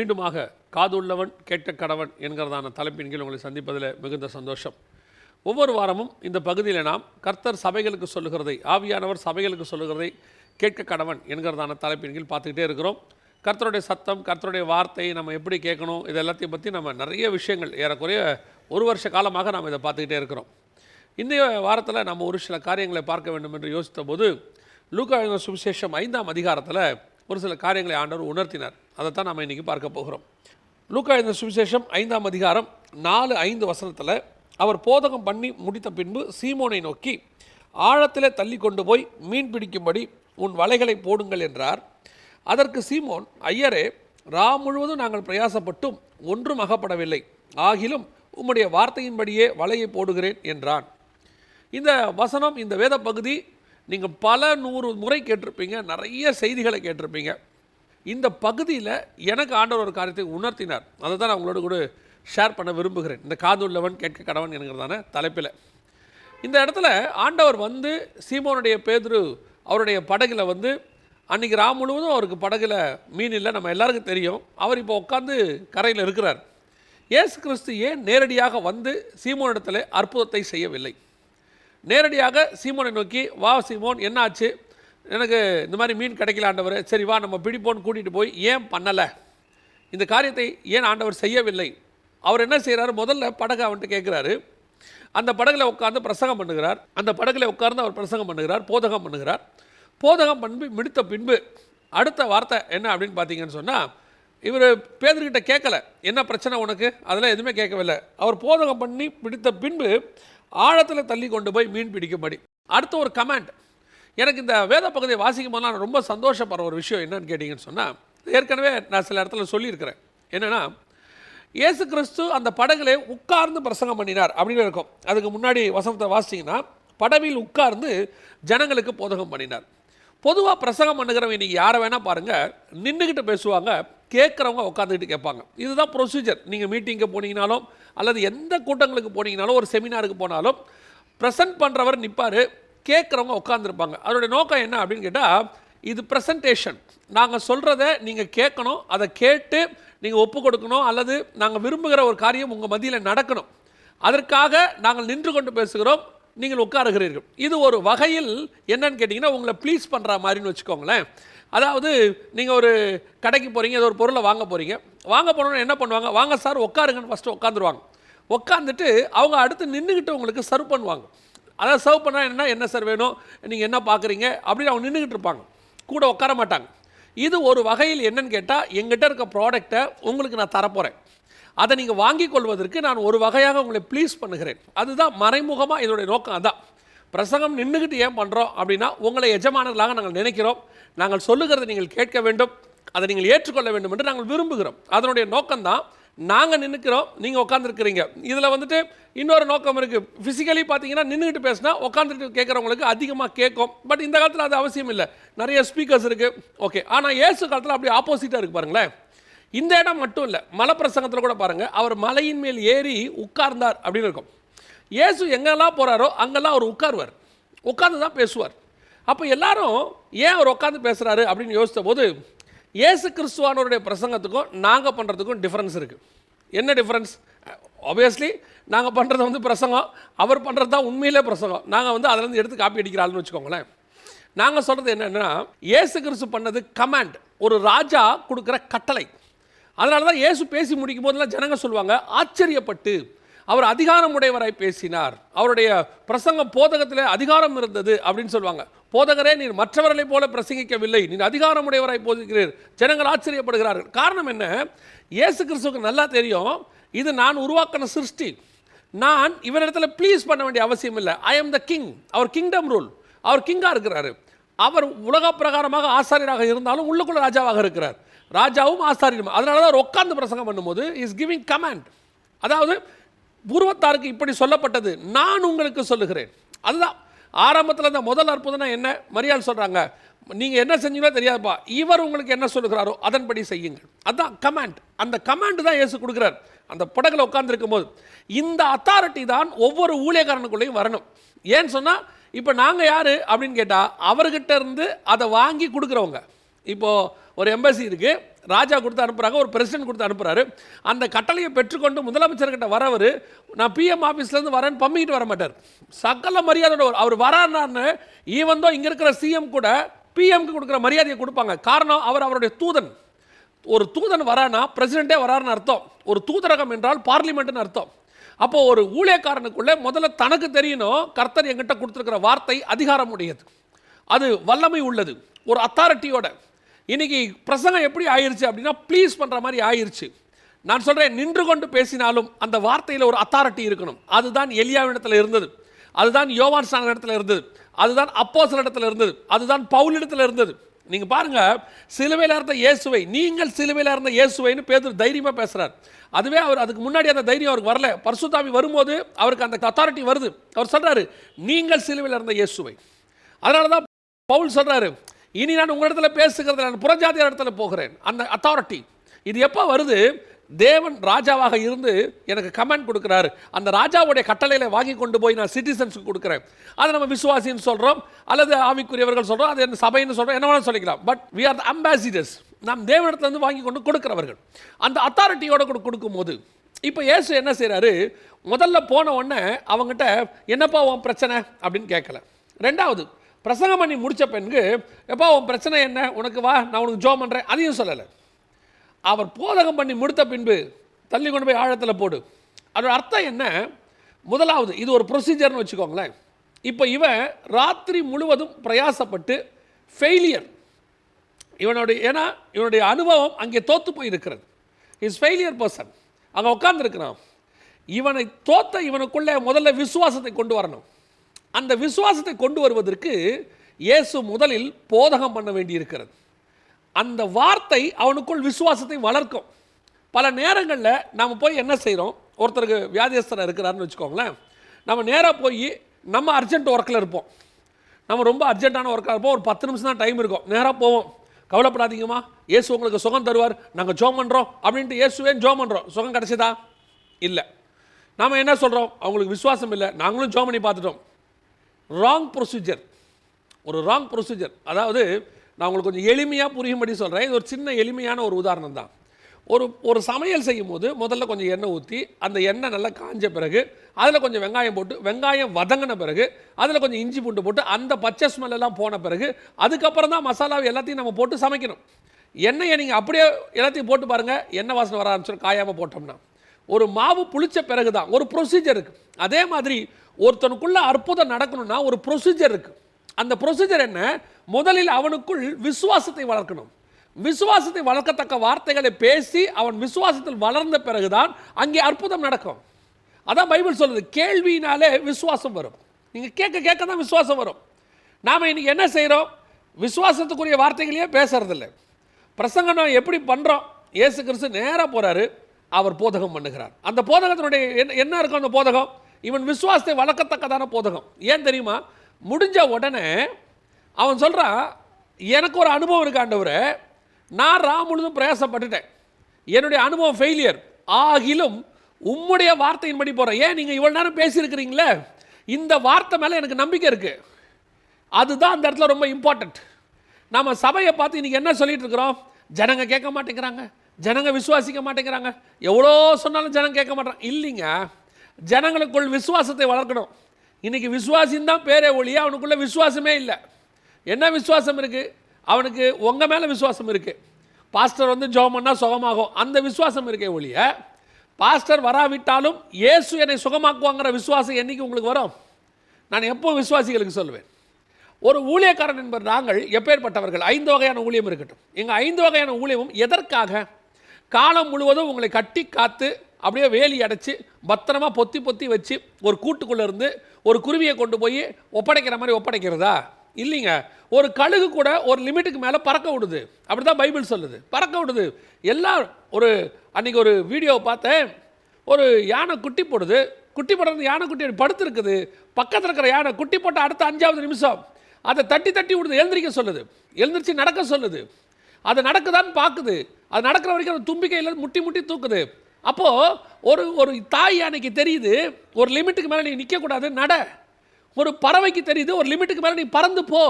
மீண்டுமாக காதுள்ளவன் கேட்க கடவன் என்கிறதான தலைப்பின் கீழ் உங்களை சந்திப்பதில் மிகுந்த சந்தோஷம். ஒவ்வொரு வாரமும் இந்த பகுதியில் நாம் கர்த்தர் சபைகளுக்கு சொல்லுகிறதை ஆவியானவர் சபைகளுக்கு சொல்லுகிறதை கேட்க கடவன் என்கிறதான தலைப்பின் கீழ் பார்த்துக்கிட்டே இருக்கிறோம். கர்த்தருடைய சத்தம் கர்த்தருடைய வார்த்தை நம்ம எப்படி கேட்கணும் இது எல்லாத்தையும் பற்றி நம்ம நிறைய விஷயங்கள் ஏறக்குறைய ஒரு வருஷ காலமாக நாம் இதை பார்த்துக்கிட்டே இருக்கிறோம். இன்றைய வாரத்தில் நம்ம ஒரு சில காரியங்களை பார்க்க வேண்டும் என்று யோசித்த போது லூக்கா சுவிசேஷம் ஐந்தாம் அதிகாரத்தில் ஒரு சில காரியங்களை ஆண்டவர் உணர்த்தினார். அதைத்தான் நம்ம இன்றைக்கி பார்க்க போகிறோம். லூக்கா இந்த சுவிசேஷம் ஐந்தாம் அதிகாரம் நாலு ஐந்து வசனத்தில் அவர் போதகம் பண்ணி முடித்த பின்பு சீமோனை நோக்கி ஆழத்தில் தள்ளி கொண்டு போய் மீன் பிடிக்கும்படி உன் வலைகளை போடுங்கள் என்றார். அதற்கு சீமோன் ஐயரே ரா முழுவதும் நாங்கள் பிரயாசப்பட்டும் ஒன்றும் அகப்படவில்லை. ஆகிலும் உம்முடைய வார்த்தையின்படியே வலையை போடுகிறேன் என்றான். இந்த வசனம் இந்த வேத பகுதி நீங்கள் பல நூறு முறை கேட்டிருப்பீங்க நிறைய செய்திகளை கேட்டிருப்பீங்க. இந்த பகுதியில் எனக்கு ஆண்டவர் ஒரு காரியத்தை உணர்த்தினார். அதை தான் நான் உங்களோட கூட ஷேர் பண்ண விரும்புகிறேன். இந்த காதுள்ளவன் கேட்க கடவன் என்கிறதான தலைப்பில். இந்த இடத்துல ஆண்டவர் வந்து சீமோனுடைய பேதுரு அவருடைய படகுல வந்து அன்றைக்கி ராம் முழுவதும் அவருக்கு படகுல மீன் இல்லை நம்ம எல்லாருக்கும் தெரியும். அவர் இப்போ உட்காந்து கரையில் இருக்கிறார். இயேசு கிறிஸ்து ஏன் நேரடியாக வந்து சீமோனிடத்தில் அற்புதத்தை செய்யவில்லை? நேரடியாக சீமோனை நோக்கி வா சீமோன் என்னாச்சு? எனக்கு இந்த மாதிரி மீன் கிடைக்கல ஆண்டவர் சரி வா நம்ம பிடிப்போன்னு கூட்டிகிட்டு போய் ஏன் பண்ணலை? இந்த காரியத்தை ஏன் ஆண்டவர் செய்யவில்லை? அவர் என்ன செய்கிறாரு முதல்ல படகை அவன்ட்டு கேட்குறாரு. அந்த படகுல உட்காந்து பிரசங்கம் பண்ணுகிறார். அந்த படகுல உட்கார்ந்து அவர் பிரசங்கம் பண்ணுகிறார் போதகம் பண்ணுகிறார். போதகம் பண்ணி முடித்த பின்பு அடுத்த வார்த்தை என்ன அப்படின்னு பார்த்தீங்கன்னு சொன்னால் இவர் பேதர்கிட்ட கேட்கல. என்ன பிரச்சனை உனக்கு? அதெல்லாம் எதுவுமே கேட்கவில்லை. அவர் போதகம் பண்ணி பிடித்த பின்பு ஆழத்தில் தள்ளி கொண்டு போய் மீன் பிடிக்கும்படி. அடுத்த ஒரு கமெண்ட் எனக்கு இந்த வேத பகுதியை வாசிக்கும் போது நான் ரொம்ப சந்தோஷப்படுற ஒரு விஷயம் என்னன்னு கேட்டிங்கன்னு சொன்னால் ஏற்கனவே நான் சில இடத்துல சொல்லியிருக்கிறேன். என்னென்னா இயேசு கிறிஸ்து அந்த படகுல உட்கார்ந்து பிரசங்கம் பண்ணினார் அப்படின்னு இருக்கும். அதுக்கு முன்னாடி வசனத்தை வாசிச்சிங்கன்னா படவில் உட்கார்ந்து ஜனங்களுக்கு போதகம் பண்ணினார். பொதுவாக பிரசங்கம் பண்ணுகிறவங்க இன்றைக்கி யாரை வேணால் பாருங்கள் நின்றுக்கிட்டு பேசுவாங்க கேட்குறவங்க உட்காந்துக்கிட்டு கேட்பாங்க. இதுதான் ப்ரொசீஜர் நீங்கள் மீட்டிங்க்கு போனீங்கனாலும் அல்லது எந்த கூட்டங்களுக்கு போனீங்கனாலும் ஒரு செமினாருக்கு போனாலும் ப்ரெசன்ட் பண்ணுறவர் நிற்பார் கேட்குறவங்க உட்காந்துருப்பாங்க அதோடைய நோக்கம் என்ன அப்படின்னு கேட்டால் இது ப்ரெசன்டேஷன் நாங்கள் சொல்கிறத நீங்கள் கேட்கணும் அதை கேட்டு நீங்கள் ஒப்பு கொடுக்கணும் அல்லது நாங்கள் விரும்புகிற ஒரு காரியம் உங்கள் மத்தியில் நடக்கணும். அதற்காக நாங்கள் நின்று கொண்டு பேசுகிறோம் நீங்கள் உட்காருகிறீர்கள். இது ஒரு வகையில் என்னன்னு கேட்டிங்கன்னா உங்களை ப்ளீஸ் பண்ணுற மாதிரின்னு வச்சுக்கோங்களேன். அதாவது நீங்கள் ஒரு கடைக்கு போகிறீங்க ஏதோ ஒரு பொருளை வாங்க போகிறீங்க வாங்க போனோன்னு என்ன பண்ணுவாங்க? வாங்க சார் உட்காருங்கன்னு ஃபஸ்ட்டு உட்காந்துருவாங்க உட்காந்துட்டு அவங்க அடுத்து நின்றுக்கிட்டு உங்களுக்கு சர்வ் பண்ணுவாங்க. அதாவது சர்வ் பண்ணால் என்ன என்ன சார் வேணும்? நீங்கள் என்ன பார்க்குறீங்க அப்படின்னு அவங்க நின்றுக்கிட்டு இருப்பாங்க. கூட உட்கார மாட்டாங்க. இது ஒரு வகையில் என்னன்னு கேட்டால் எங்கிட்ட இருக்க ப்ராடக்டை உங்களுக்கு நான் தரப்போகிறேன் அதை நீங்கள் வாங்கிக் கொள்வதற்கு நான் ஒரு வகையாக உங்களை ப்ளீஸ் பண்ணுகிறேன். அதுதான் மறைமுகமாக இதோடைய நோக்கம். அதான். பிரசங்கம் நின்றுக்கிட்டு ஏன் பண்ணுறோம் அப்படின்னா உங்களை எஜமானர்களாக நாங்கள் நினைக்கிறோம். நாங்கள் சொல்லுகிறதை நீங்கள் கேட்க வேண்டும். அதை நீங்கள் ஏற்றுக்கொள்ள வேண்டும் என்று நாங்கள் விரும்புகிறோம். அதனுடைய நோக்கம்தான் நாங்கள் நின்றுக்கிறோம் நீங்கள் உட்காந்துருக்கிறீங்க இதில் வந்துட்டு இன்னொரு நோக்கம் இருக்குது ஃபிசிக்கலி பார்த்தீங்கன்னா நின்றுக்கிட்டு பேசினா உட்காந்துட்டு கேட்குறவங்களுக்கு அதிகமாக கேட்கும். பட் இந்த காலத்தில் அது அவசியம் இல்லை. நிறைய ஸ்பீக்கர்ஸ் இருக்குது ஓகே ஆனால் ஏசு காலத்தில் அப்படி ஆப்போசிட்டாக இருக்குது பாருங்களேன். இந்த இடம் மட்டும் இல்லை. மலைப்பிரசங்கத்தில் கூட பாருங்கள் அவர் மலையின் மேல் ஏறி உட்கார்ந்தார் அப்படின்னு இருக்கும். இயேசு எங்கெல்லாம் போகிறாரோ அங்கெல்லாம் அவர் உட்காருவார். உட்கார்ந்து தான் பேசுவார். அப்போ எல்லாரும் ஏன் அவர் உட்காந்து பேசுகிறாரு அப்படின்னு யோசித்த போது இயேசு கிறிஸ்துவானவருடைய பிரசங்கத்துக்கும் நாங்கள் பண்ணுறதுக்கும் டிஃப்ரென்ஸ் இருக்குது என்ன டிஃப்ரென்ஸ் ஆப்வியஸ்லி நாங்கள் பண்ணுறது வந்து பிரசங்கம். அவர் பண்ணுறது தான் உண்மையிலே பிரசங்கம். நாங்கள் வந்து அதிலேருந்து எடுத்து காப்பி அடிக்கிறாள்னு வச்சுக்கோங்களேன். நாங்கள் சொல்கிறது என்னென்னா இயேசு கிறிஸ்து பண்ணது கமாண்ட் ஒரு ராஜா கொடுக்குற கட்டளை. அதனால தான் இயேசு பேசி முடிக்கும் போதெல்லாம் ஜனங்க சொல்லுவாங்க ஆச்சரியப்பட்டு அவர் அதிகாரம் உடையவராய் பேசினார். அவருடைய பிரசங்கம் போதகத்தில் அதிகாரம் இருந்தது. அப்படின்னு சொல்லுவாங்க. போதகரே நீர் மற்றவர்களைப் போல பிரசங்கிக்கவில்லை. நீர் அதிகாரமுடையவராய் போதிக்கிறீர். ஜனங்கள் ஆச்சரியப்படுகிறார்கள். காரணம் என்ன? இயேசு கிறிஸ்துவுக்கு நல்லா தெரியும். இது நான் உருவாக்கின சிருஷ்டி. நான் இவரிடத்துல ப்ளீஸ் பண்ண வேண்டிய அவசியம் இல்லை. ஐ எம் த கிங் அவர் கிங்டம் ரூல் அவர் கிங்காக இருக்கிறார். அவர் உலக பிரகாரமாக ஆசாரியராக இருந்தாலும் உள்ளுக்குள்ள ராஜாவாக இருக்கிறார். ராஜாவும் ஆசாரியரும். அதனால தான் அவர் உட்கார்ந்து பிரசங்கம் பண்ணும்போது இஸ் கிவிங் கமாண்ட் அதாவது பூர்வத்தாருக்கு இப்படி சொல்லப்பட்டது. நான் உங்களுக்கு சொல்லுகிறேன். அதுதான் ஆரம்பத்தில் இந்த முதல் அற்புதம்னா என்ன? மரியாதை சொல்கிறாங்க நீங்கள் என்ன செஞ்சீங்களோ தெரியாதுப்பா. இவர் உங்களுக்கு என்ன சொல்லுகிறாரோ அதன்படி செய்யுங்கள். அதுதான் கமாண்ட் அந்த கமாண்ட் தான் ஏசு கொடுக்குறார். அந்த படகுல உட்காந்துருக்கும் போது இந்த அத்தாரிட்டி தான் ஒவ்வொரு ஊழியக்காரனுக்குள்ளேயும் வரணும். ஏன்னு சொன்னால் இப்போ நாங்கள் யார் அப்படின்னு கேட்டால் அவர்கிட்ட இருந்து அதை வாங்கி கொடுக்குறவங்க. இப்போது ஒரு எம்பசி இருக்கு. ராஜா கொடுத்து அனுப்புகிறாங்க ஒரு பிரசிடென்ட் கொடுத்து அனுப்புகிறாரு அந்த கட்டளையை பெற்றுக்கொண்டு முதலமைச்சர்கிட்ட வரவர் நான் பிஎம் ஆஃபீஸ்லேருந்து வரேன்னு பம்மிக்கிட்டு வர மாட்டார். சகல மரியாதையோட அவர் வரான்னு ஈவந்தோ இங்கே இருக்கிற சிஎம் கூட பிஎம்க்கு கொடுக்குற மரியாதையை கொடுப்பாங்க. காரணம் அவர் அவருடைய தூதன். ஒரு தூதன் வரானா பிரசிடென்ட்டே வராருன்னு அர்த்தம். ஒரு தூதரகம் என்றால் பார்லிமெண்ட்னு அர்த்தம். அப்போது ஒரு ஊழியக்காரனுக்குள்ளே முதல்ல தனக்கு தெரியணும் கர்த்தர் எங்கிட்ட கொடுத்துருக்கிற வார்த்தை அதிகாரம் உடையது அது வல்லமை உள்ளது. ஒரு அத்தாரிட்டியோட இன்றைக்கி பிரசங்கம் எப்படி ஆயிருச்சு அப்படின்னா ப்ளீஸ் பண்ணுற மாதிரி ஆயிடுச்சு நான் சொல்கிறேன் நின்று கொண்டு பேசினாலும் அந்த வார்த்தையில் ஒரு அத்தாரிட்டி இருக்கணும். அதுதான் எலியாவிடத்தில் இருந்தது. அதுதான் யோவான் ஸ்நான இடத்துல இருந்தது. அதுதான் அப்போஸ்தலர் இடத்துல இருந்தது. அதுதான் பவுல் இடத்துல இருந்தது. நீங்கள் பாருங்க சிலுவையில் இருந்த இயேசுவை நீங்கள் சிலுவையில் இருந்த இயேசுவைன்னு பேர் தைரியமாக பேசுகிறார் அதுவே அவர் அதுக்கு முன்னாடி அந்த தைரியம் அவருக்கு வரல. பரிசுத்தாவி வரும்போது அவருக்கு அந்த அத்தாரிட்டி வருது. அவர் சொல்கிறாரு நீங்கள் சிலுவையில் இருந்த இயேசுவை. அதனால தான் பவுல் சொல்கிறாரு இனி நான் உங்களிடத்தில் பேசுகிறது நான் புறஜாதியார் இடத்துல போகிறேன். அந்த அத்தாரிட்டி இது எப்போ வருது? தேவன் ராஜாவாக இருந்து எனக்கு கமெண்ட் கொடுக்குறாரு. அந்த ராஜாவுடைய கட்டளையில் வாங்கி கொண்டு போய் நான் சிட்டிசன்ஸ்க்கு கொடுக்குறேன். அதை நம்ம விசுவாசின்னு சொல்கிறோம் அல்லது ஆவிக்குரியவர்கள் சொல்கிறோம் அது என்ன சபைன்னு சொல்கிறோம் என்ன வேணாலும் சொல்லிக்கலாம். But we are the ambassadors நாம் தேவனிடத்துலேருந்து வாங்கி கொண்டு கொடுக்குறவர்கள். அந்த அத்தாரிட்டியோட கூட கொடுக்கும்போது இப்போ இயேசு என்ன செய்கிறாரு முதல்ல போன உடனே அவங்ககிட்ட என்னப்பா உன் பிரச்சனை? அப்படின்னு கேட்கல. ரெண்டாவது பிரசங்கம் பண்ணி முடித்த பெண்கு எப்போ உன் பிரச்சனை என்ன? உனக்கு வா நான் உனக்கு ஜோம் பண்ணுறேன் அதையும் சொல்லலை. அவர் போதகம் பண்ணி முடித்த பின்பு தள்ளி கொண்டு போய் ஆழத்தில் போடு. அதோட அர்த்தம் என்ன? முதலாவது இது ஒரு ப்ரொசீஜர்னு வச்சுக்கோங்களேன். இப்போ இவன் ராத்திரி முழுவதும் பிரயாசப்பட்டு ஃபெயிலியர் இவனுடைய ஏன்னா இவனுடைய அனுபவம் அங்கே தோற்று போய் இருக்கிறது இஸ் ஃபெயிலியர் பர்சன் அங்கே உட்காந்துருக்கிறான் இவனை தோத்த இவனுக்குள்ளே முதல்ல விசுவாசத்தை கொண்டு வரணும். அந்த விசுவாசத்தை கொண்டு வருவதற்கு இயேசு முதலில் போதகம் பண்ண வேண்டியிருக்கிறது. அந்த வார்த்தை அவனுக்குள் விசுவாசத்தை வளர்க்கும். பல நேரங்களில் நாம் போய் என்ன செய்கிறோம் ஒருத்தருக்கு வியாதியஸ்தராக இருக்கிறாருன்னு வச்சுக்கோங்களேன். நம்ம நேராக போய் நம்ம அர்ஜென்ட் ஒர்க்கில் இருப்போம். நம்ம ரொம்ப அர்ஜென்ட்டான ஒர்க்காக இருப்போம். ஒரு பத்து நிமிஷம் தான் டைம் இருக்கும். நேராக போவோம். கவலைப்படாதீங்கம்மா. இயேசு உங்களுக்கு சுகம் தருவார். நாங்கள் ஜோம் பண்ணுறோம் அப்படின்ட்டு இயேசுவே ஜோம் பண்ணுறோம் சுகம் கிடச்சிதா? இல்லை. நாம் என்ன சொல்கிறோம் அவங்களுக்கு விசுவாசம் இல்லை. நாங்களும் ஜோம் பண்ணி பார்த்துட்டோம். ராங் ப்ரொசீஜர் ஒரு ராங் ப்ரொசீஜர் அதாவது நான் உங்களுக்கு கொஞ்சம் எளிமையாக புரியும்படி சொல்கிறேன் இது ஒரு சின்ன எளிமையான ஒரு உதாரணம் தான். ஒரு ஒரு சமையல் செய்யும் போது முதல்ல கொஞ்சம் எண்ணெய் ஊற்றி அந்த எண்ணெய் நல்லா காஞ்ச பிறகு அதில் கொஞ்சம் வெங்காயம் போட்டு வெங்காயம் வதங்கின பிறகு அதில் கொஞ்சம் இஞ்சி பூண்டு போட்டு அந்த பச்சை ஸ்மெல் எல்லாம் போன பிறகு அதுக்கப்புறம் தான் மசாலாவை எல்லாத்தையும் நம்ம போட்டு சமைக்கணும். எண்ணெயை நீங்கள் அப்படியே எல்லாத்தையும் போட்டு பாருங்கள் எண்ணெய் வாசனை வர ஆரம்பிச்சிடும் காயாமல் போட்டோம்னா. ஒரு மாவு புளிச்ச பிறகு தான் ஒரு ப்ரொசீஜர் இருக்குது அதே மாதிரி ஒருத்தனுக்குள்ளே அற்புதம் நடக்கணும்னா ஒரு ப்ரொசீஜர் இருக்குது அந்த ப்ரொசீஜர் என்ன? முதலில் அவனுக்குள் விசுவாசத்தை வளர்க்கணும். விசுவாசத்தை வளர்க்கத்தக்க வார்த்தைகளை பேசி அவன் விசுவாசத்தில் வளர்ந்த பிறகுதான் அங்கே அற்புதம் நடக்கும். அதான் பைபிள் சொல்லுது கேள்வியினாலே விசுவாசம் வரும். நீங்கள் கேட்க கேட்க தான் விசுவாசம் வரும். நாம் இன்னைக்கு என்ன செய்கிறோம் விசுவாசத்துக்குரிய வார்த்தைகளையே பேசுறதில்ல. பிரசங்கம் எப்படி பண்ணுறோம் இயேசு கிறிஸ்து நேராக போகிறாரு அவர் போதகம் பண்ணுகிறார். அந்த போதகத்தினுடைய என்ன என்ன இருக்கும் அந்த போதகம்? இவன் விசுவாசத்தை வளர்க்கத்தக்கதான போதகம். ஏன் தெரியுமா? முடிஞ்ச உடனே அவன் சொல்கிறான் எனக்கு ஒரு அனுபவம் இருக்காண்டவர் நான் ரா முழுதும் பிரயாசப்பட்டுட்டேன். என்னுடைய அனுபவம் ஃபெயிலியர் ஆகிலும் உம்முடைய வார்த்தையின்படி போகிறேன் ஏன் நீங்கள் இவ்வளோ நேரம் பேசியிருக்கிறீங்களே? இந்த வார்த்தை மேலே எனக்கு நம்பிக்கை இருக்குது அதுதான் அந்த இடத்துல ரொம்ப இம்பார்ட்டண்ட் நம்ம சபையை பார்த்து இன்றைக்கி என்ன சொல்லிகிட்டு இருக்கிறோம்? ஜனங்க கேட்க மாட்டேங்கிறாங்க. ஜனங்க விசுவாசிக்க மாட்டேங்கிறாங்க. எவ்வளோ சொன்னாலும் ஜனங்க கேட்க மாட்டாங்க இல்லைங்க. ஜனங்களுக்குள் விசுவாசத்தை வளர்க்கணும். இன்றைக்கி விசுவாசின்னு தான் பேரே ஒழிய அவனுக்குள்ளே விசுவாசமே இல்லை. என்ன விசுவாசம் இருக்குது அவனுக்கு உங்கள் மேலே விசுவாசம் இருக்குது பாஸ்டர் வந்து ஜெபம் பண்ணால் சுகமாகும். அந்த விசுவாசம் இருக்கே ஒழிய பாஸ்டர் வராவிட்டாலும் இயேசு என்னை சுகமாக்குவாங்கிற விசுவாசம் என்றைக்கு உங்களுக்கு வரும்? நான் எப்போ விசுவாசிகளுக்கு சொல்லுவேன் ஒரு ஊழியக்காரன் என்பது நாங்கள் எப்பேற்பட்டவர்கள்? ஐந்து வகையான ஊழியம் இருக்கட்டும். எங்கள் ஐந்து வகையான ஊழியமும் எதற்காக? காலம் முழுவதும் உங்களை கட்டி காத்து அப்படியே வேலி அடைச்சி பத்திரமா பொத்தி பொத்தி வச்சு ஒரு கூட்டுக்குள்ளே இருந்து ஒரு குருவியை கொண்டு போய் ஒப்படைக்கிற மாதிரி ஒப்படைக்கிறதா? இல்லைங்க. ஒரு கழுகு கூட ஒரு லிமிட்டுக்கு மேலே பறக்க விடுது. அப்படி தான் பைபிள் சொல்லுது. பறக்க விடுது. எல்லாம் ஒரு அன்னைக்கு ஒரு வீடியோவை பார்த்தேன். ஒரு யானை குட்டி போடுது. குட்டி போடுறது யானை குட்டி அப்படி பக்கத்தில் இருக்கிற யானை குட்டி போட்ட அடுத்த அஞ்சாவது நிமிஷம். அதை தட்டி தட்டி விடுது. எழுந்திரிக்க சொல்லுது. எழுந்திரிச்சு நடக்க சொல்லுது. அது நடக்குதான்னு பார்க்குது. அது நடக்கிற வரைக்கும் அது தும்பிக்கையில் முட்டி முட்டி தூக்குது. அப்போது ஒரு ஒரு தாய் அன்னைக்கு தெரியுது ஒரு லிமிட்டுக்கு மேலே நீ நிற்கக்கூடாது நட. ஒரு பறவைக்கு தெரியுது ஒரு லிமிட்டுக்கு மேலே நீ பறந்து போ.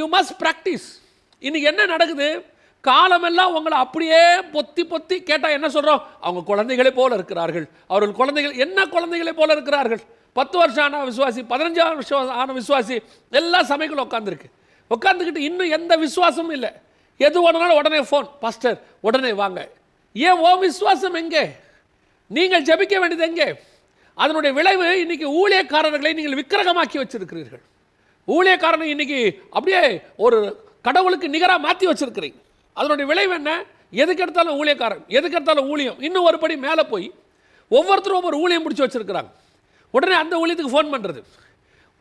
யூ மஸ்ட் ப்ராக்டிஸ் இன்றைக்கி என்ன நடக்குது? காலமெல்லாம் உங்களை அப்படியே பொத்தி பொத்தி கேட்டால் என்ன சொல்கிறோம் அவங்க குழந்தைகளை போல இருக்கிறார்கள். அவர்கள் குழந்தைகள் என்ன குழந்தைகளை போல இருக்கிறார்கள்? பத்து வருஷம் ஆன விசுவாசி பதினஞ்சாவது வருஷம் ஆன விசுவாசி எல்லா சபைகளும் உட்காந்துருக்கு உட்காந்துக்கிட்டு இன்னும் எந்த விசுவாசமும் இல்லை. எது ஒன்றுனாலும் உடனே ஃபோன் பாஸ்டர் உடனே வாங்க. ஏன் ஓ விசுவாசம் எங்கே? நீங்கள் ஜெபிக்க வேண்டியது எங்கே? அதனுடைய விளைவு இன்றைக்கி ஊழியக்காரர்களை நீங்கள் விக்கிரகமாக்கி வச்சிருக்கிறீர்கள். ஊழியக்காரனை இன்னைக்கு அப்படியே ஒரு கடவுளுக்கு நிகராக மாற்றி வச்சிருக்கிறீங்க. அதனுடைய விளைவு என்ன? எதுக்கு எடுத்தாலும் ஊழியக்காரன் எதுக்கு எடுத்தாலும் ஊழியம். இன்னும் ஒரு படி மேலே போய் ஒவ்வொருத்தரும் ஒவ்வொரு ஊழியம் பிடிச்சி வச்சுருக்கிறாங்க. உடனே அந்த ஊழியத்துக்கு ஃபோன் பண்ணுறது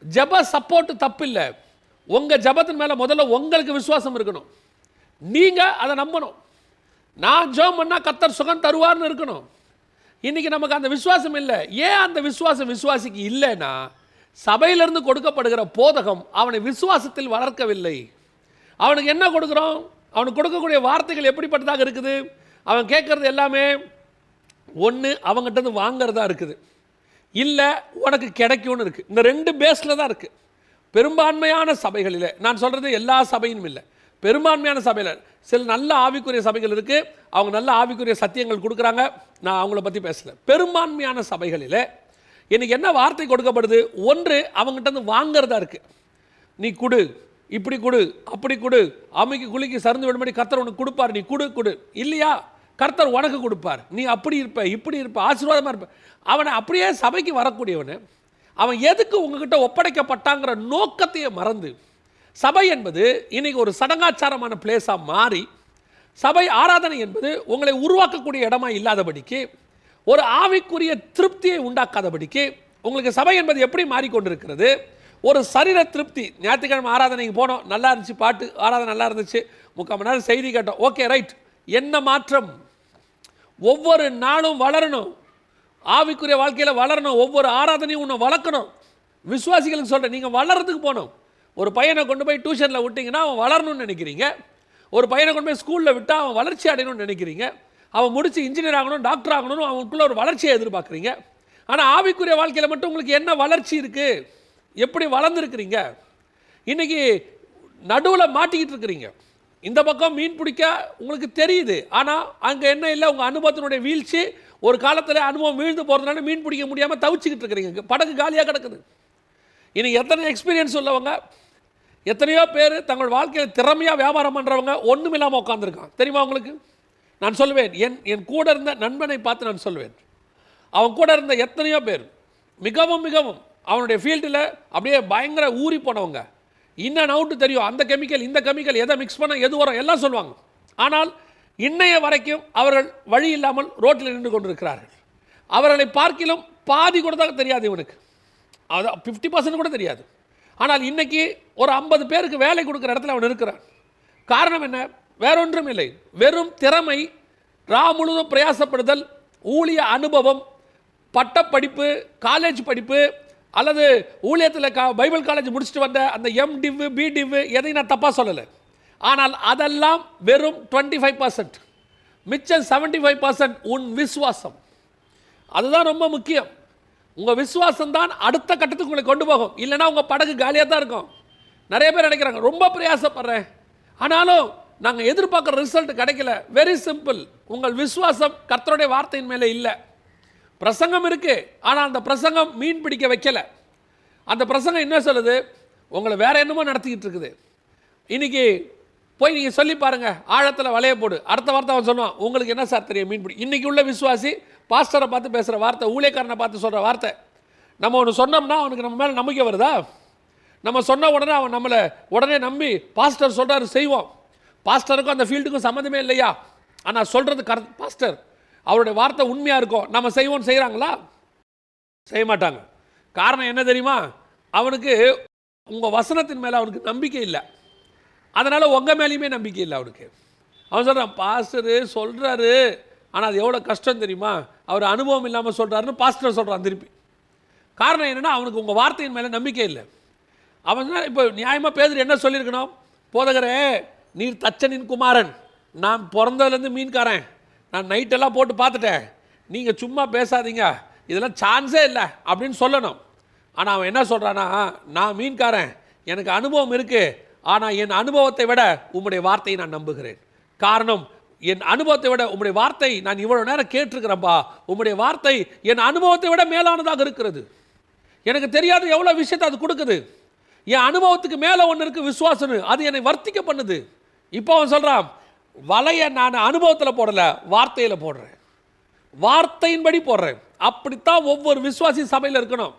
ஜெப சப்போர்ட்டு தப்பு இல்லை உங்கள் ஜபத்தின் மேலே முதல்ல உங்களுக்கு விசுவாசம் இருக்கணும். நீங்கள் அதை நம்பணும். நான் ஜோம் பண்ணால் கத்தர் சுகம் தருவார்னு இருக்கணும். இன்றைக்கி நமக்கு அந்த விசுவாசம் இல்லை. ஏன் அந்த விசுவாசம் விசுவாசிக்கு இல்லைன்னா சபையிலிருந்து கொடுக்கப்படுகிற போதகம் அவனை விசுவாசத்தில் வளர்க்கவில்லை. அவனுக்கு என்ன கொடுக்குறோம்? அவனுக்கு கொடுக்கக்கூடிய வார்த்தைகள் எப்படிப்பட்டதாக இருக்குது? அவன் கேட்குறது எல்லாமே ஒன்று அவங்ககிட்ட வாங்கிறதா வாங்குறதா இருக்குது. இல்லை உனக்கு கிடைக்கும்னு இருக்குது இந்த ரெண்டு பேஸில் தான் இருக்குது பெரும்பான்மையான சபைகளில் நான் சொல்கிறது எல்லா சபையும் இல்லை. பெரும்பான்மையான சபையில் சில நல்ல ஆவிக்குரிய சபைகள் இருக்குது அவங்க நல்ல ஆவிக்குரிய சத்தியங்கள் கொடுக்குறாங்க. நான் அவங்கள பற்றி பேசலை. பெரும்பான்மையான சபைகளில் இன்றைக்கி என்ன வார்த்தை கொடுக்கப்படுது? ஒன்று அவங்ககிட்ட வந்து வாங்குறதா இருக்குது நீ கொடு இப்படி கொடு அப்படி கொடு அமைக்கு குளிக்கு சருந்து விடும்படி கர்த்தர் உனக்கு கொடுப்பார். நீ கொடு கொடு. இல்லையா? கர்த்தர் உனக்கு கொடுப்பார். நீ அப்படி இருப்ப இப்படி இருப்ப ஆசீர்வாதமாக இருப்ப. அவனை அப்படியே சபைக்கு வரக்கூடியவனு அவன் எதுக்கு உங்ககிட்ட ஒப்படைக்கப்பட்டாங்கிற நோக்கத்தையே மறந்து சபை என்பது இன்னைக்கு ஒரு சடங்காச்சாரமான பிளேஸாக மாறி சபை ஆராதனை என்பது உங்களை உருவாக்கக்கூடிய இடமா இல்லாதபடிக்கு ஒரு ஆவிக்குரிய திருப்தியை உண்டாக்காதபடிக்கு உங்களுக்கு சபை என்பது எப்படி மாறிக்கொண்டிருக்கிறது? ஒரு சரீர திருப்தி. ஞாயிற்றுக்கிழமை ஆராதனைக்கு போனோம். நல்லா இருந்துச்சு பாட்டு. ஆராதனை நல்லா இருந்துச்சு. முக்கால் மணி நேரம் செய்தி கேட்டோம். ஓகே ரைட் என்ன மாற்றம்? ஒவ்வொரு நாளும் வளரணும். ஆவிக்குரிய வாழ்க்கையில் வளரணும். ஒவ்வொரு ஆராதனையும் உன்னை வளர்க்கணும். விசுவாசிகளுக்கு சொல்கிறேன் நீங்கள் வளர்றதுக்கு போகணும். ஒரு பையனை கொண்டு போய் டியூஷனில் விட்டிங்கன்னா அவன் வளரணும்னு நினைக்கிறீங்க. ஒரு பையனை கொண்டு போய் ஸ்கூலில் விட்டால் அவன் வளர்ச்சி அடையணும்னு நினைக்கிறீங்க. அவன் முடித்து இன்ஜினியர் ஆகணும் டாக்டர் ஆகணும்னு அவனுக்குள்ளே ஒரு வளர்ச்சியை எதிர்பார்க்குறீங்க. ஆனால் ஆவிக்குரிய வாழ்க்கையில் மட்டும் உங்களுக்கு என்ன வளர்ச்சி இருக்குது எப்படி வளர்ந்துருக்குறீங்க? இன்றைக்கி நடுவில் மாட்டிக்கிட்டு இருக்கிறீங்க. இந்த பக்கம் மீன் பிடிக்க உங்களுக்கு தெரியுது. ஆனால் அங்கே என்ன இல்லை? உங்கள் அனுபவத்தினுடைய வீழ்ச்சி ஒரு காலத்தில் அனுபவம் வீழ்ந்து போகிறதுனால மீன் பிடிக்க முடியாமல் தவிச்சிக்கிட்டு இருக்கிறீங்க. படகு காலியாக கிடக்குது. இன்றைக்கி எத்தனை எக்ஸ்பீரியன்ஸ் உள்ளவங்க? எத்தனையோ பேர் தங்கள் வாழ்க்கையில் திறமையாக வியாபாரம் பண்ணுறவங்க ஒன்றும் இல்லாமல் உட்காந்துருக்கான் தெரியுமா உங்களுக்கு? நான் சொல்லுவேன். என் என் கூட இருந்த நண்பனை பார்த்து நான் சொல்லுவேன். அவன் கூட இருந்த எத்தனையோ பேர். மிகவும் மிகவும் அவனுடைய ஃபீல்டில் அப்படியே பயங்கர ஊறி போனவங்க. இன் அண்ட் அவுட்டு தெரியும். அந்த கெமிக்கல் இந்த கெமிக்கல் எதை மிக்ஸ் பண்ண எது வரும் எல்லாம் சொல்லுவாங்க. ஆனால் இன்னைய வரைக்கும் அவர்கள் வழி இல்லாமல் ரோட்டில் நின்று கொண்டிருக்கிறார்கள். அவர்களை பார்க்கிலும் பாதி கூட தான் தெரியாது இவனுக்கு. அது ஃபிஃப்டி பர்சன்ட் கூட தெரியாது. ஆனால் இன்னைக்கு ஒரு ஐம்பது பேருக்கு வேலை கொடுக்குற இடத்துல அவன் இருக்கிறான். காரணம் என்ன? வேறொன்றும் இல்லை. வெறும் திறமை ரா முழுதும் பிரயாசப்படுதல் ஊழிய அனுபவம் பட்டப்படிப்பு காலேஜ் படிப்பு அல்லது ஊழியத்தில் கா பைபிள் காலேஜ் முடிச்சுட்டு வந்த அந்த எம் டிவ்வு பி டிவ்வு எதையும் நான் தப்பாக சொல்லலை. ஆனால் அதெல்லாம் வெறும் டுவெண்ட்டி ஃபைவ் பர்சன்ட் மிச்சம் செவன்ட்டி ஃபைவ் பர்சன்ட் உன் விசுவாசம். அதுதான் ரொம்ப முக்கியம். உங்கள் விசுவாசம் தான் அடுத்த கட்டத்துக்கு உங்களை கொண்டு போகும். இல்லைன்னா உங்கள் படகு காலியாக தான் இருக்கும். நிறைய பேர் நினைக்கிறாங்க ரொம்ப பிரயாசப்படுறேன். ஆனாலும் நாங்கள் எதிர்பார்க்குற ரிசல்ட் கிடைக்கல. வெரி சிம்பிள் உங்கள் விசுவாசம் கர்த்தருடைய வார்த்தையின் மேலே இல்லை. பிரசங்கம் இருக்குது ஆனால் அந்த பிரசங்கம் மீன் பிடிக்க வைக்கல. அந்த பிரசங்கம் என்ன சொல்லுது? உங்களை வேற என்னமோ நடத்திக்கிட்டு இருக்குது. இன்னைக்கு போய் நீங்கள் சொல்லி பாருங்கள் ஆழத்தில் வலைய போடு. அடுத்த வார்த்தை அவன் சொல்லுவான் உங்களுக்கு என்ன சார் தெரியும் மீன் பிடி இன்னைக்கு உள்ள விசுவாசி பாஸ்டரை பார்த்து பேசுகிற வார்த்தை ஊழியக்காரனை பார்த்து சொல்கிற வார்த்தை. நம்ம ஒன்று சொன்னோம்னா அவனுக்கு நம்ம மேலே நம்பிக்கை வருதா? நம்ம சொன்ன உடனே அவன் நம்மளை உடனே நம்பி பாஸ்டர் சொல்கிறாரு செய்வோம். பாஸ்டருக்கும் அந்த ஃபீல்டுக்கும் சம்மந்தமே இல்லையா? ஆனால் சொல்கிறது கர பாஸ்டர் அவருடைய வார்த்தை உண்மையாக இருக்கும் நம்ம செய்வோம்னு செய்கிறாங்களா? செய்ய மாட்டாங்க. காரணம் என்ன தெரியுமா? அவனுக்கு உங்கள் வசனத்தின் மேலே அவனுக்கு நம்பிக்கை இல்லை. அதனால் உங்கள் மேலேயுமே நம்பிக்கை இல்லை அவனுக்கு. அவன் சொல்கிறான் பாஸ்டரு சொல்கிறாரு. ஆனால் அது எவ்வளோ கஷ்டம் தெரியுமா? அவர் அனுபவம் இல்லாமல் சொல்கிறாருன்னு பாஸ்டர் சொல்கிறான் திருப்பி. காரணம் என்னென்னா அவனுக்கு உங்கள் வார்த்தையின் மேலே நம்பிக்கை இல்லை. அவன் இப்போ நியாயமாக பேதர் என்ன சொல்லியிருக்கணும்? போதகரே நீர் தச்சனின் குமாரன். நான் பிறந்ததுலேருந்து மீன்காரன். நான் நைட்டெல்லாம் போட்டு பார்த்துட்டேன். நீங்கள் சும்மா பேசாதீங்க. இதெல்லாம் சான்ஸே இல்லை அப்படின்னு சொல்லணும். ஆனால் அவன் என்ன சொல்கிறானா நான் மீன்காரன். எனக்கு அனுபவம் இருக்குது ஆனால் என் அனுபவத்தை விட உம்முடைய வார்த்தையை நான் நம்புகிறேன். காரணம் என் அனுபவத்தை விட உம்முடைய வார்த்தை நான் இவ்வளோ நேரம் கேட்டிருக்கிறேன்ப்பா உம்முடைய வார்த்தை என் அனுபவத்தை விட மேலானதாக இருக்கிறது. எனக்கு தெரியாத எவ்வளோ விஷயத்தை அது கொடுக்குது. என் அனுபவத்துக்கு மேலே ஒன்று இருக்குது விசுவாசம்னு. அது என்னை வர்த்திக்க பண்ணுது. இப்போ அவன் சொல்கிறான் வலையை நான் அனுபவத்தில் போடலை வார்த்தையில் போடுறேன். வார்த்தையின்படி போடுறேன். அப்படித்தான் ஒவ்வொரு விசுவாசி சபையில் இருக்கணும்.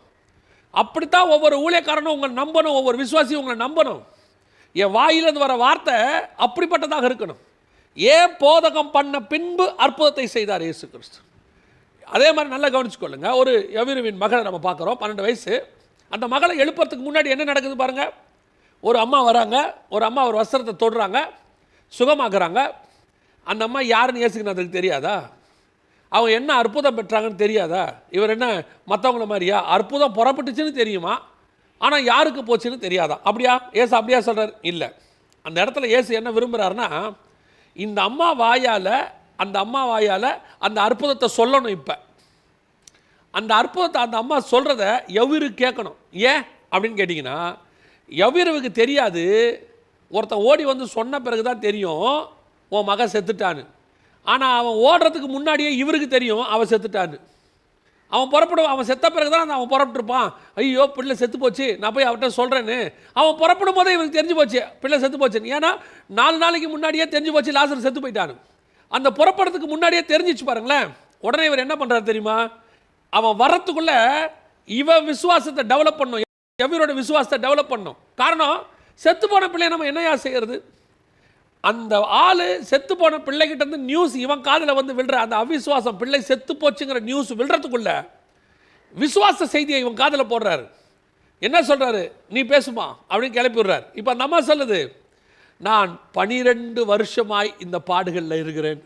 அப்படித்தான் ஒவ்வொரு ஊழியக்காரனும் உங்களை நம்பணும் ஒவ்வொரு விசுவாசியும் உங்களை நம்பணும். என் வாயிலிருந்து வர வார்த்தை அப்படிப்பட்டதாக இருக்கணும். ஏன் போதகம் பண்ண பின்பு அற்புதத்தை செய்தார் இயேசு கிறிஸ்து? அதே மாதிரி நல்லா கவனிச்சுக்கொள்ளுங்க. ஒரு எவிருவின் மகளை நம்ம பார்க்குறோம் பன்னெண்டு வயசு. அந்த மகளை எழுப்புறதுக்கு முன்னாடி என்ன நடக்குது பாருங்கள் ஒரு அம்மா வராங்க ஒரு அம்மா ஒரு வஸ்திரத்தை தொடுறாங்க சுகமாக்குறாங்க. அந்த அம்மா யாருன்னு இயேசுக்கு அதுக்கு தெரியாதா? அவங்க என்ன அற்புதம் பெற்றாங்கன்னு தெரியாதா? இவர் என்ன மற்றவங்கள மாதிரியா? அற்புதம் புறப்பட்டுச்சுன்னு தெரியுமா? ஆனால் யாருக்கு போச்சுன்னு தெரியாதா? அப்படியா? ஏசு அப்படியா சொல்கிறார் இல்லை. அந்த இடத்துல ஏசு என்ன விரும்புகிறாருன்னா இந்த அம்மா வாயால் அந்த அம்மா வாயால் அந்த அற்புதத்தை சொல்லணும் இப்போ. அந்த அற்புதத்தை அந்த அம்மா சொல்கிறத எவ்விரு கேட்கணும்? ஏன்? அப்படின்னு கேட்டிங்கன்னா எவ்விரவுக்கு தெரியாது ஒருத்தன் ஓடி வந்து சொன்ன பிறகு தான் தெரியும் உன் மகன் செத்துட்டான்னு. ஆனால் அவன் ஓடுறதுக்கு முன்னாடியே இவருக்கு தெரியும் அவன் செத்துட்டான்னு. அவன் புறப்படுவான் அவன் செத்த பிறகு தான் அவன் புறப்பட்டுருப்பான். ஐயோ பிள்ளை செத்து போச்சு நான் போய் அவர்கிட்ட சொல்கிறேன்னு அவன் புறப்படும் போதே இவருக்கு தெரிஞ்சு போச்சு பிள்ளை செத்து போச்சுன்னு. ஏன்னா நாலு நாளைக்கு முன்னாடியே தெரிஞ்சு போச்சு லாசர் செத்து போயிட்டான்னு. அந்த புறப்படுறதுக்கு முன்னாடியே தெரிஞ்சிச்சு பாருங்களேன். உடனே இவர் என்ன பண்ணுறாரு தெரியுமா? அவன் வர்றதுக்குள்ள இவன் விசுவாசத்தை டெவலப் பண்ணும் எவரோட விசுவாசத்தை டெவலப் பண்ணும். காரணம் செத்து போன பிள்ளைய நம்ம என்னையா செய்கிறது அந்த ஆள் செத்து போன பிள்ளைகிட்ட இருந்து நியூஸ் இவன் காதில் வந்து விழுற அந்த அவிசுவாசம் பிள்ளை செத்து போச்சுங்கிற நியூஸ் விழுறதுக்குள்ள விசுவாச செய்தியை இவன் காதில் போடுறாரு. என்ன சொல்கிறாரு நீ பேசுமா? அப்படின்னு கிளப்பி விடுறாரு. இப்போ நம்ம சொல்லுது நான் பனிரெண்டு வருஷமாய் இந்த பாடுகளில் இருக்கிறேன்.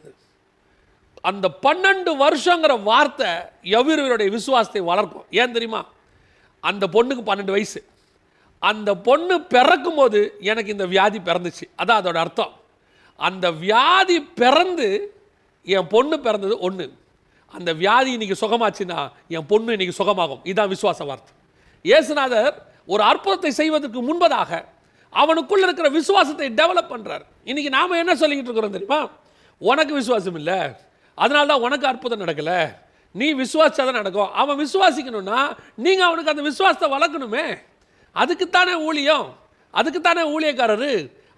அந்த பன்னெண்டு வருஷங்கிற வார்த்தை எவ்விருவருடைய விசுவாசத்தை வளர்க்கும். ஏன் தெரியுமா? அந்த பொண்ணுக்கு பன்னெண்டு வயசு. அந்த பொண்ணு பிறக்கும் போது எனக்கு இந்த வியாதி பிறந்துச்சு. அதான் அதோட அர்த்தம். அந்த வியாதி பிறந்து என் பொண்ணு பிறந்தது ஒன்று அந்த வியாதி இன்னைக்கு சுகமாச்சுன்னா என் பொண்ணு இன்னைக்கு சுகமாகும். இதுதான் விசுவாச வார்த்தை. இயேசுநாதர் ஒரு அற்புதத்தை செய்வதற்கு முன்பதாக அவனுக்குள்ள இருக்கிற விசுவாசத்தை டெவலப் பண்ணுறார் இன்னைக்கு நாம் என்ன சொல்லிக்கிட்டு இருக்கிறோம் தெரியுமா? உனக்கு விசுவாசம் இல்லை. அதனால தான் உனக்கு அற்புதம் நடக்கலை. நீ விசுவாசிச்சா தான் நடக்கும். அவன் விசுவாசிக்கணும்னா நீங்கள் அவனுக்கு அந்த விசுவாசத்தை வளர்க்கணுமே. அதுக்குத்தானே ஊழியம். அதுக்குத்தானே ஊழியக்காரரு.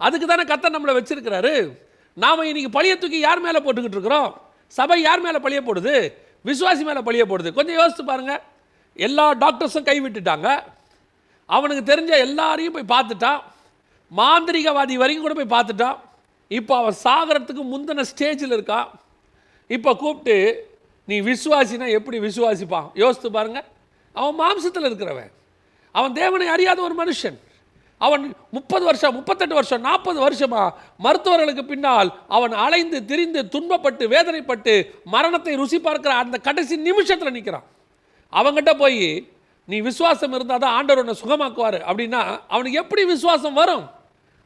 அதுக்கு தானே கத்தர் நம்மளை வச்சிருக்கிறாரு? நாம் இன்றைக்கி பழிய தூக்கி யார் மேலே போட்டுக்கிட்டு இருக்கிறோம்? சபை யார் மேலே பழிய போடுது? விசுவாசி மேலே பழிய போடுது. கொஞ்சம் யோசித்து பாருங்கள் எல்லா டாக்டர்ஸும் கைவிட்டுட்டாங்க அவனுக்கு தெரிஞ்ச எல்லாரையும் போய் பார்த்துட்டான். மாந்திரிகவாதி வரைக்கும் கூட போய் பார்த்துட்டான். இப்போ அவன் சாகரத்துக்கு முந்தின ஸ்டேஜில் இருக்கான். இப்போ கூப்பிட்டு நீ விசுவாசினா எப்படி விசுவாசிப்பான்? யோசித்து பாருங்கள் அவன் மாம்சத்தில் இருக்கிறவன். அவன் தேவனை அறியாத ஒரு மனுஷன். அவன் முப்பது வருஷம் முப்பத்தெட்டு வருஷம் நாற்பது வருஷமா மருத்துவர்களுக்கு பின்னால் அவன் அலைந்து திரிந்து துன்பப்பட்டு வேதனைப்பட்டு மரணத்தை ருசி பார்க்கிற அந்த கடைசி நிமிஷத்தில் நிற்கிறான் அவங்ககிட்ட போய் நீ விசுவாசம் இருந்தால் தான் ஆண்டவர் உன்னை சுகமாக்குவார். அப்படின்னா அவனுக்கு எப்படி விசுவாசம் வரும்?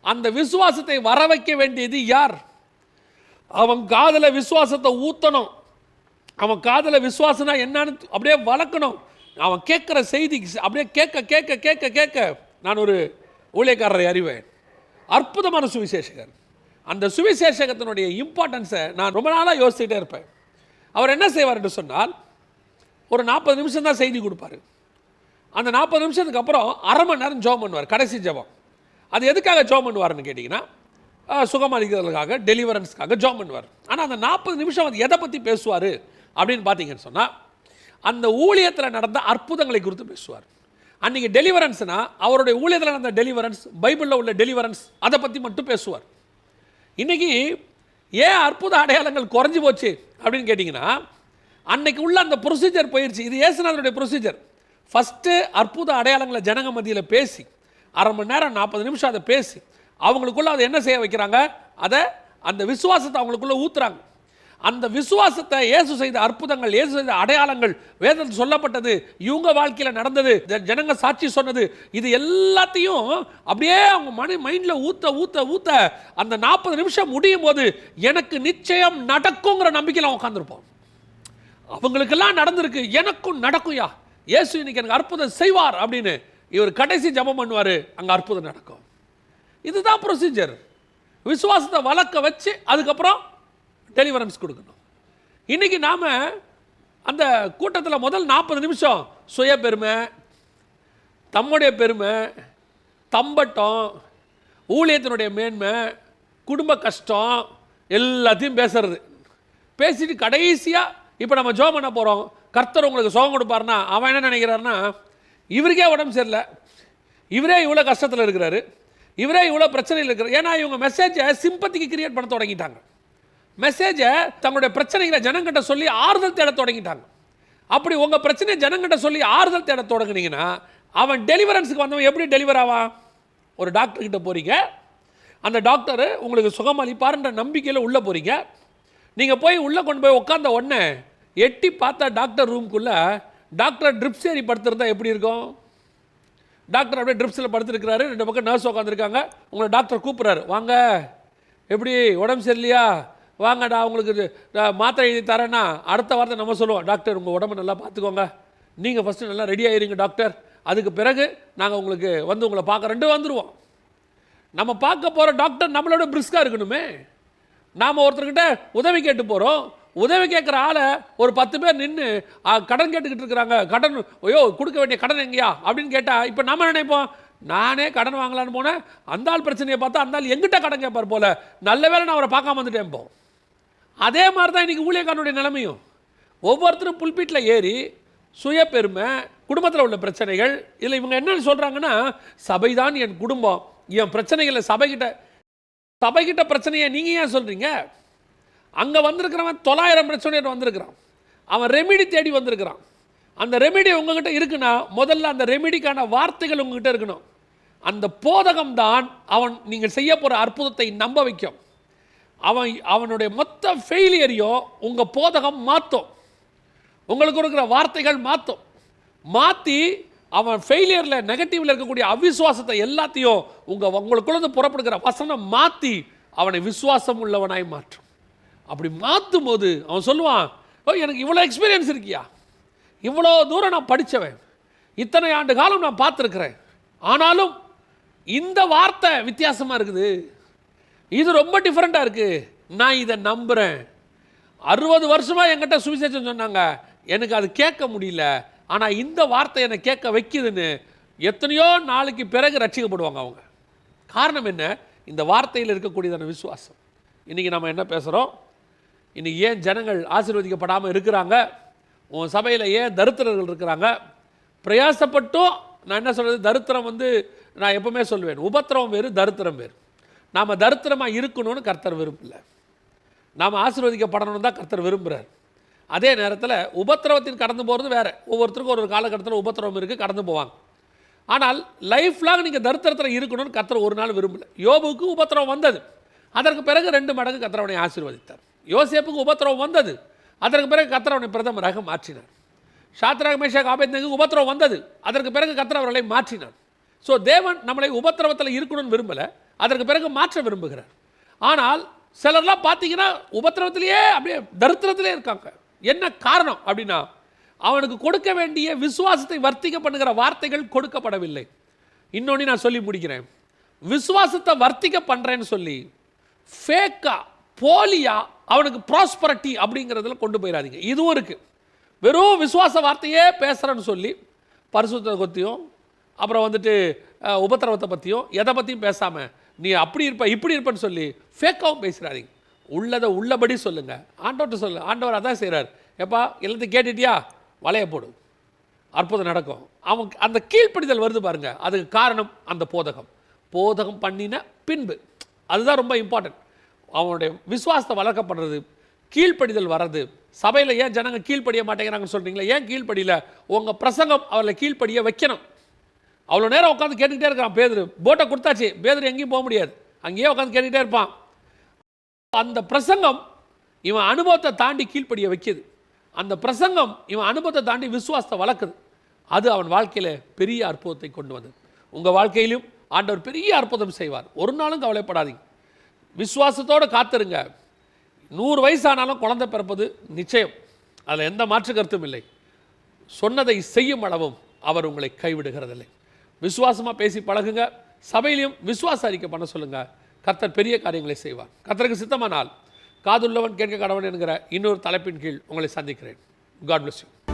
அந்த விசுவாசத்தை வர வைக்க வேண்டியது யார்? அவன் காதல விசுவாசத்தை ஊத்தணும். அவன் காதல விசுவாசனா என்னன்னு அப்படியே வளர்க்கணும். அவன் கேட்குற செய்தி அப்படியே கேட்க கேட்க கேட்க கேட்க நான் ஒரு ஊழியக்காரரை அறிவேன். அற்புதமான சுவிசேஷகர். அந்த சுவிசேஷகத்தினுடைய இம்பார்ட்டன்ஸை நான் ரொம்ப நாளாக யோசிச்சுட்டே இருப்பேன். அவர் என்ன செய்வார் என்று சொன்னால் ஒரு நாற்பது நிமிஷம் தான் செய்தி கொடுப்பாரு. அந்த நாற்பது நிமிஷத்துக்கு அப்புறம் அரை மணி நேரம் ஜோம் பண்ணுவார் கடைசி ஜெபம். அது எதுக்காக ஜோம் பண்ணுவார்னு கேட்டிங்கன்னா சுகமளிக்கிறதுக்காக டெலிவரன்ஸ்க்காக ஜோம் பண்ணுவார். ஆனால் அந்த நாற்பது நிமிஷம் அது எதை பற்றி பேசுவார் அப்படின்னு பார்த்தீங்கன்னு சொன்னால் அந்த ஊழியத்தில் நடந்த அற்புதங்களை குறித்து பேசுவார். அன்றைக்கி டெலிவரன்ஸ்னா அவருடைய ஊழியத்தில் நடந்த டெலிவரன்ஸ் பைபிளில் உள்ள டெலிவரன்ஸ் அதை பற்றி மட்டும் பேசுவார். இன்னைக்கு ஏன் அற்புத அடையாளங்கள் குறைஞ்சி போச்சு அப்படின்னு கேட்டிங்கன்னா அன்னைக்கு உள்ள அந்த ப்ரொசீஜர் போயிடுச்சு இது ஏசுநாதனுடைய ப்ரொசீஜர் ஃபஸ்ட்டு அற்புத அடையாளங்களை ஜனங்க மத்தியில் பேசி அரை மணி நேரம் நாற்பது நிமிஷம் அதை பேசி அவங்களுக்குள்ள அதை என்ன செய்ய வைக்கிறாங்க? அதை அந்த விசுவாசத்தை அவங்களுக்குள்ளே ஊற்றுறாங்க அந்த விசுவாசத்தை இயேசு செய்த அற்புதங்கள் இயேசு செய்த அடையாளங்கள் வேதத்தில் சொல்லப்பட்டது இவங்க வாழ்க்கையில் நடந்தது ஜனங்க சாட்சி சொன்னது இது எல்லாத்தையும் அப்படியே அவங்க மணி மைண்டில் ஊத்த ஊத்த ஊத்த அந்த நாற்பது நிமிஷம் முடியும் போது எனக்கு நிச்சயம் நடக்குங்கிற நம்பிக்கையில் உட்காந்துருப்போம் அவங்களுக்கெல்லாம் நடந்திருக்கு எனக்கும் நடக்கும்யா. இயேசு இன்னைக்கு எனக்கு அற்புதம் செய்வார் அப்படின்னு இவர் கடைசி ஜெபம் பண்ணுவார் அங்கே அற்புதம் நடக்கும். இதுதான் ப்ரொசீஜர் விசுவாசத்தை வளர்க்க வச்சு அதுக்கப்புறம் டெலிவரன்ஸ் கொடுக்கணும். இன்றைக்கி நாம் அந்த கூட்டத்தில் முதல் நாற்பது நிமிஷம் சுய பெருமை தம்முடைய பெருமை தம்பட்டம் ஊழியத்தினுடைய மேன்மை குடும்ப கஷ்டம் எல்லாத்தையும் பேசுறது. பேசிட்டு கடைசியாக இப்போ நம்ம ஜோம் பண்ண போகிறோம் கர்த்தர் உங்களுக்கு சோகம் கொடுப்பாருன்னா அவன் என்ன நினைக்கிறாருன்னா இவருக்கே உடம்பு சரியில்லை. இவரே இவ்வளோ கஷ்டத்தில் இருக்கிறாரு. இவரே இவ்வளோ பிரச்சனையில் இருக்கிறார். ஏன்னா இவங்க மெசேஜை சிம்பத்திக்கு கிரியேட் பண்ண தொடங்கிட்டாங்க. மெசேஜை தங்களுடைய பிரச்சனைகளை ஜனங்கிட்ட சொல்லி ஆறுதல் தேட தொடங்கிட்டாங்க. அப்படி உங்கள் பிரச்சனையை ஜனங்கிட்ட சொல்லி ஆறுதல் தேட தொடங்கினீங்கன்னா அவன் டெலிவரன்ஸுக்கு வந்தவன் எப்படி டெலிவர் ஆவான்? ஒரு டாக்டர் கிட்ட போகிறீங்க அந்த டாக்டர் உங்களுக்கு சுகம் அளிப்பார்ன்ற நம்பிக்கையில் உள்ளே போகிறீங்க நீங்கள் போய் உள்ளே கொண்டு போய் உட்காந்த உடனே எட்டி பார்த்தா டாக்டர் ரூம்குள்ளே டாக்டர் ட்ரிப்ஸ் ஏறி படுத்திருந்தா எப்படி இருக்கும்? டாக்டர் அப்படியே ட்ரிப்ஸில் படுத்துருக்கிறாரு. ரெண்டு பக்கம் நர்ஸ் உட்காந்துருக்காங்க உங்களை டாக்டர் கூப்பிட்றாரு. வாங்க. எப்படி? உடம்பு சரியில்லையா? வாங்கடா உங்களுக்கு இது, மாத்திரை எழுதி தரேன்னா அடுத்த வார்த்தை நம்ம சொல்லுவோம். டாக்டர் உங்கள் உடம்பை நல்லா பார்த்துக்கோங்க. நீங்கள் ஃபஸ்ட்டு நல்லா ரெடி ஆயிருங்க டாக்டர். அதுக்கு பிறகு நாங்கள் உங்களுக்கு வந்து உங்களை பார்க்க ரெண்டு வந்துடுவோம் நம்ம பார்க்க போகிற டாக்டர் நம்மளோட பிரிஸ்காக இருக்கணுமே. நாம் ஒருத்தர்கிட்ட உதவி கேட்டு போகிறோம் உதவி கேட்குற ஆளை ஒரு பத்து பேர் நின்று கடன் கேட்டுக்கிட்டு இருக்கிறாங்க. கடன் ஐயோ கொடுக்க வேண்டிய கடன் எங்கேயா? அப்படின்னு கேட்டால் இப்போ நம்ம நினைப்போம்? நானே கடன் வாங்கலான்னு போனேன். அந்த ஆள் பிரச்சனையை பார்த்தா அந்த ஆள் எங்கிட்ட கடன் கேட்பார் போல. நல்ல வேளை நான் அவரை பார்க்காம வந்துட்டேன் இப்போ அதே மாதிரி தான் இன்றைக்கி ஊழியக்காரனுடைய நிலைமையும். ஒவ்வொருத்தரும் புல்பீட்டில் ஏறி சுய பெருமை குடும்பத்தில் உள்ள பிரச்சனைகள் இதில் இவங்க என்னென்னு சொல்கிறாங்கன்னா சபை தான் என் குடும்பம். என் பிரச்சனைகளை சபைக்கிட்ட சபைக்கிட்ட பிரச்சனையை நீங்கள் ஏன் சொல்கிறீங்க அங்கே வந்திருக்கிறவன் தொள்ளாயிரம் பிரச்சனையோட வந்திருக்கிறான். அவன் ரெமிடி தேடி வந்திருக்கிறான். அந்த ரெமிடி உங்ககிட்ட இருக்குன்னா முதல்ல அந்த ரெமிடிக்கான வார்த்தைகள் உங்ககிட்ட இருக்கணும். அந்த போதகம் தான் அவன் நீங்கள் செய்ய போகிற அற்புதத்தை நம்ப வைக்கும். அவன் அவனுடைய மொத்த ஃபெயிலியரையும் உங்கள் போதகம் மாற்றும் உங்களுக்கு இருக்கிற வார்த்தைகள் மாற்றும் மாற்றி அவன் ஃபெயிலியரில் நெகட்டிவில் இருக்கக்கூடிய அவிசுவாசத்தை எல்லாத்தையும் உங்கள் உங்களுக்குள்ளேருந்து புறப்படுகிற வசனம் மாற்றி அவனை விசுவாசம் உள்ளவனாய் மாற்றும். அப்படி மாற்றும் போது அவன் சொல்லுவான் ஓ எனக்கு இவ்வளோ எக்ஸ்பீரியன்ஸ் இருக்கியா? இவ்வளோ தூரம் நான் படித்தவன். இத்தனை ஆண்டு காலம் நான் பார்த்துருக்குறேன். ஆனாலும் இந்த வார்த்தை வித்தியாசமாக இருக்குது. இது ரொம்ப டிஃப்ரெண்ட்டாக இருக்குது நான் இதை நம்புகிறேன் அறுபது வருஷமாக என்கிட்ட சுவிசேஷம் சொன்னாங்க. எனக்கு அது கேட்க முடியல. ஆனால் இந்த வார்த்தை என்னை கேட்க வைக்குதுன்னு எத்தனையோ நாளைக்கு பிறகு ரட்சிக்கப்படுவாங்க அவங்க. காரணம் என்ன? இந்த வார்த்தையில் இருக்கக்கூடியதான விசுவாசம். இன்றைக்கி நம்ம என்ன பேசுகிறோம் இன்றைக்கி ஏன் ஜனங்கள் ஆசீர்வதிக்கப்படாமல் இருக்கிறாங்க? உன் சபையில் ஏன் தரித்திரர்கள் இருக்கிறாங்க? பிரயாசப்பட்டும் நான் என்ன சொல்கிறது தரித்திரம் வந்து நான் எப்பவுமே சொல்லுவேன். உபத்திரம் வேறு தரித்திரம் வேறு. நாம் தரித்திரமாக இருக்கணும்னு கர்த்தர் விரும்பலை. நாம் ஆசீர்வதிக்கப்படணும்னு தான் கர்த்தர் விரும்புகிறார் அதே நேரத்தில் உபத்திரவத்தின் கடந்து போகிறது வேறு. ஒவ்வொருத்தருக்கும் ஒரு ஒரு காலகட்டத்தில் உபத்திரவம் இருக்குது கடந்து போவாங்க. ஆனால் லைஃப் லாங் நீங்கள் தரித்திரத்தில் இருக்கணும்னு கர்த்தர் ஒரு நாள் விரும்பலை. யோபுக்கு உபத்திரவம் வந்தது. அதற்கு பிறகு ரெண்டு மடங்கு கத்திரவனை ஆசீர்வதித்தார். யோசேப்புக்கு உபத்திரவம் வந்தது. அதற்கு பிறகு கத்திரவனை பிரதமராக மாற்றினார். ஷாத்ராக் மேஷாக் ஆபேத்னேக்கு உபத்திரவம் வந்தது. அதற்கு பிறகு கர்த்தர் அவர்களை மாற்றினார். ஸோ தேவன் நம்மளை உபத்திரவத்தில் இருக்கணும்னு விரும்பலை. அதற்கு பிறகு மாற்ற விரும்புகிறார். ஆனால் சிலர்லாம் பார்த்தீங்கன்னா உபத்திரவத்திலேயே அப்படியே தரித்திரத்திலே இருக்காங்க. என்ன காரணம் அப்படின்னா அவனுக்கு கொடுக்க வேண்டிய விசுவாசத்தை வர்த்திக்க பண்ணுகிற வார்த்தைகள் கொடுக்கப்படவில்லை. இன்னொன்று நான் சொல்லி முடிக்கிறேன். விசுவாசத்தை வர்த்திக்க பண்ணுறேன்னு சொல்லி ஃபேக்கா போலியா அவனுக்கு ப்ராஸ்பரட்டி அப்படிங்கிறதுல கொண்டு போயிடாதீங்க இதுவும் இருக்குது வெறும் விசுவாச வார்த்தையே பேசுகிறேன்னு சொல்லி பரிசுத்தத்தை பற்றியும் அப்புறம் வந்துட்டு உபத்திரவத்தை பற்றியும் எதை பற்றியும் பேசாமல் நீ அப்படி இருப்ப இப்படி இருப்பேன்னு சொல்லி ஃபேக்காகவும் பேசுகிறாதீங்க உள்ளதை உள்ளபடி சொல்லுங்கள் ஆண்டவர்கிட்ட சொல்லு. ஆண்டவர் அதான் செய்கிறார் எப்பா எல்லாத்தையும் கேட்டுட்டியா? வளைய போடு. அற்புதம் நடக்கும். அவன் அந்த கீழ்ப்படிதல் வருது பாருங்க. அதுக்கு காரணம் அந்த போதகம். போதகம் பண்ணின பின்பு. அதுதான் ரொம்ப இம்பார்ட்டன்ட் அவனுடைய விசுவாசத்தை வளர்க்கப்படுறது கீழ்ப்படிதல் வர்றது. சபையில் ஏன் ஜனங்கள் கீழ்ப்படிய மாட்டேங்கிறாங்கன்னு சொல்கிறீங்களா ஏன் கீழ்ப்படியில? உங்கள் பிரசங்கம் அவளை கீழ்ப்படிய வைக்கணும். அவ்வளோ நேரம் உட்காந்து கேட்டுக்கிட்டே இருக்கிறான் பேதர். போட்டை கொடுத்தாச்சு. பேதர் எங்கேயும் போக முடியாது. அங்கேயே உட்காந்து கேட்டுக்கிட்டே இருப்பான். அந்த பிரசங்கம் இவன் அனுபவத்தை தாண்டி கீழ்ப்படிய வைக்குது. அந்த பிரசங்கம் இவன் அனுபவத்தை தாண்டி விசுவாசத்தை வளர்க்குது. அது அவன் வாழ்க்கையில் பெரிய அற்புதத்தை கொண்டு வந்தது. உங்கள் வாழ்க்கையிலும் ஆண்டவர் பெரிய அற்புதம் செய்வார். ஒரு நாளும் கவலைப்படாதீங்க. விசுவாசத்தோடு காத்திருங்க. நூறு வயசானாலும் குழந்தை பிறப்பது நிச்சயம். அதில் எந்த மாற்று கருத்தும் இல்லை. சொன்னதை செய்யும் அளவும் அவர் உங்களை கைவிடுகிறதில்லை. விசுவாசமாக பேசி பழகுங்க. சபையிலையும் விசுவாச அறிக்கை பண்ண சொல்லுங்கள் கர்த்தர் பெரிய காரியங்களை செய்வார். கர்த்தருக்கு சித்தமானால் காதுள்ளவன் கேட்க கடவன் என்கிற இன்னொரு தலைப்பின் கீழ் உங்களை சந்திக்கிறேன். God bless you